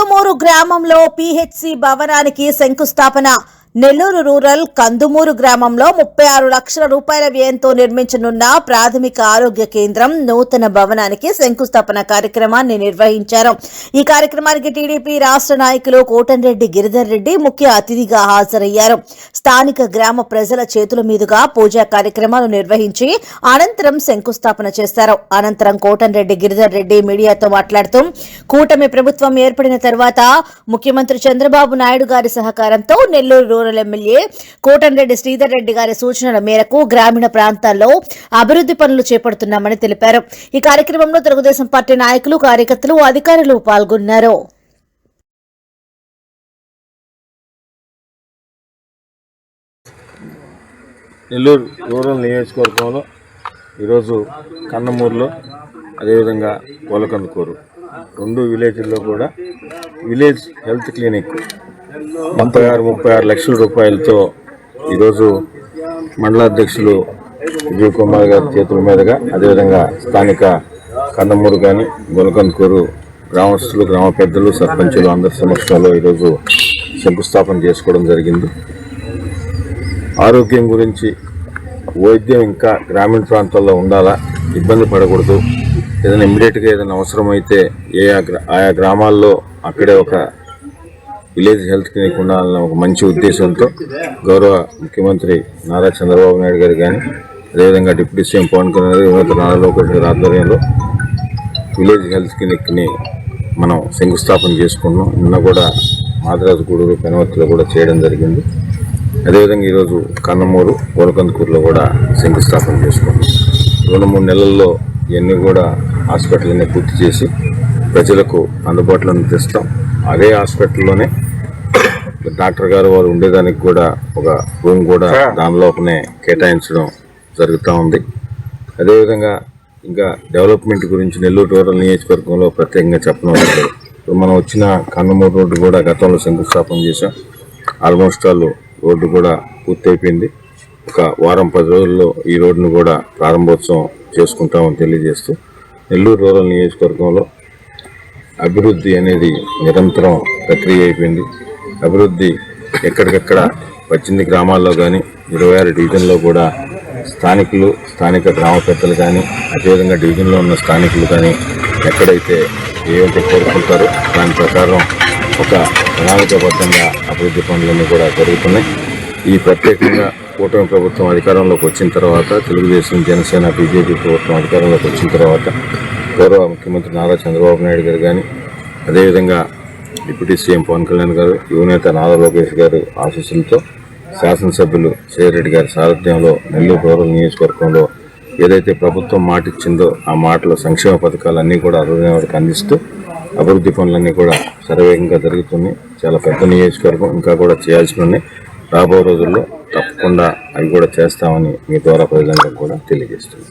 కందుమూరు గ్రామంలో పిహెచ్సి భవనానికి శంకుస్థాపన. నెల్లూరు రూరల్ కందుమూరు గ్రామంలో ముప్పై ఆరు లక్షల రూపాయల వ్యయంతో నిర్మించనున్న ప్రాథమిక ఆరోగ్య కేంద్రం నూతన భవనానికి శంకుస్థాపన కార్యక్రమాన్ని నిర్వహించారు. ఈ కార్యక్రమానికి టీడీపీ రాష్ట్ర నాయకులు కోటంరెడ్డి గిరిధర్ రెడ్డి ముఖ్య అతిథిగా హాజరయ్యారు. స్థానిక గ్రామ ప్రజల చేతుల మీదుగా పూజా కార్యక్రమాలు నిర్వహించి అనంతరం శంకుస్థాపన చేశారు. అనంతరం కోటంరెడ్డి గిరిధర్ రెడ్డి మీడియాతో మాట్లాడుతూ కూటమి ప్రభుత్వం ఏర్పడిన తర్వాత ముఖ్యమంత్రి చంద్రబాబు నాయుడు గారి సహకారంతో నెల్లూరు రూరల్ ఎమ్మెల్యే కోటంరెడ్డి శ్రీధర్ రెడ్డి గారి సూచనల మేరకు గ్రామీణ ప్రాంతాల్లో అభివృద్ధి పనులు చేపడుతున్నామని తెలిపారు. ఈ కార్యక్రమంలో తెలుగుదేశం పార్టీ నాయకులు కార్యకర్తలు అధికారులు పాల్గొన్నారు. నెల్లూరు రూరల్ నియోజకవర్గంలో ఈరోజు కన్నమూరులో అదేవిధంగా కోలకందుకూరు రెండు విలేజ్ల్లో కూడా విలేజ్ హెల్త్ క్లినిక్ ముప్పై ఆరు ముప్పై ఆరు లక్షల రూపాయలతో ఈరోజు మండలాధ్యక్షులు విజయ్ కుమార్ గారి చేతుల మీదుగా అదేవిధంగా స్థానిక కందమూరు కానీ గొలకందుకూరు గ్రామస్తులు గ్రామ పెద్దలు సర్పంచులు అందరి సమక్షంలో ఈరోజు శంకుస్థాపన చేసుకోవడం జరిగింది. ఆరోగ్యం గురించి వైద్యం ఇంకా గ్రామీణ ప్రాంతాల్లో ఉండాలా ఇబ్బంది పడకూడదు. ఏదైనా ఇమ్మీడియట్గా ఏదైనా అవసరమైతే ఏ ఆయా గ్రామాల్లో అక్కడే ఒక విలేజ్ హెల్త్ క్లినిక్ ఉండాలన్న ఒక మంచి ఉద్దేశంతో గౌరవ ముఖ్యమంత్రి నారా చంద్రబాబు నాయుడు గారు కానీ అదేవిధంగా డిప్యూటీ సీఎం పవన్ కళ్యాణ్ గారు యువత నారా లోకేష్ గారి ఆధ్వర్యంలో విలేజ్ హెల్త్ క్లినిక్ని మనం శంకుస్థాపన చేసుకున్నాం. నిన్న కూడా మాదరాజు గూడూరు పెనవత్తిలో కూడా చేయడం జరిగింది. అదేవిధంగా ఈరోజు కన్నమూరు గోలకందుకూరులో కూడా శంకుస్థాపన చేసుకున్నాం. రెండు మూడు నెలల్లో ఇవన్నీ కూడా హాస్పిటల్ని పూర్తి చేసి ప్రజలకు అందుబాటులో తెస్తాం అదే హాస్పిటల్లోనే డాక్టర్ గారు వారు ఉండేదానికి కూడా ఒక రూమ్ కూడా దానిలోపనే కేటాయించడం జరుగుతూ ఉంది. అదేవిధంగా ఇంకా డెవలప్మెంట్ గురించి నెల్లూరు రూరల్ నియోజకవర్గంలో ప్రత్యేకంగా చెప్పడం ఇప్పుడు మనం వచ్చిన కన్నమూరు రోడ్డు కూడా గతంలో శంకుస్థాపన చేశాం. ఆల్మోస్ట్ ఆల్ రోడ్డు కూడా పూర్తయిపోయింది. ఒక వారం పది రోజుల్లో ఈ రోడ్డును కూడా ప్రారంభోత్సవం చేసుకుంటామని తెలియజేస్తూ నెల్లూరు రూరల్ నియోజకవర్గంలో అభివృద్ధి అనేది నిరంతరం ప్రక్రియ అయిపోయింది. అభివృద్ధి ఎక్కడికక్కడ పద్దెనిమిది గ్రామాల్లో కానీ ఇరవై ఆరు డివిజన్లో కూడా స్థానికులు స్థానిక గ్రామ పెద్దలు కానీ అదేవిధంగా డివిజన్లో ఉన్న స్థానికులు కానీ ఎక్కడైతే ఏవైతే కోరుకుంటారో దాని ప్రకారం ఒక ప్రణాళికాబద్ధంగా అభివృద్ధి పనులన్నీ కూడా జరుగుతున్నాయి. ఈ ప్రత్యేకంగా కూటమి ప్రభుత్వం అధికారంలోకి వచ్చిన తర్వాత తెలుగుదేశం జనసేన బీజేపీ ప్రభుత్వం అధికారంలోకి వచ్చిన తర్వాత గౌరవ ముఖ్యమంత్రి నారా చంద్రబాబు నాయుడు గారు కానీ అదేవిధంగా డిప్యూటీ సీఎం పవన్ కళ్యాణ్ గారు యువనేత నారా లోకేష్ గారు ఆశీస్సులతో శాసనసభ్యులు సేరెడ్డి గారి సారథ్యంలో నెల్లూరు రూరల్ నియోజకవర్గంలో ఏదైతే ప్రభుత్వం మాట ఇచ్చిందో ఆ మాటలో సంక్షేమ పథకాలన్నీ కూడా అర్హులైన వారికి అందిస్తూ అభివృద్ధి పనులన్నీ కూడా శరవేగంగా జరుగుతున్నాయి. చాలా పెద్ద నియోజకవర్గం ఇంకా కూడా చేయాల్సి ఉన్నాయి. రాబో రోజుల్లో తప్పకుండా అవి కూడా చేస్తామని మీ ద్వారా ప్రజలందరికీ కూడా తెలియజేస్తుంది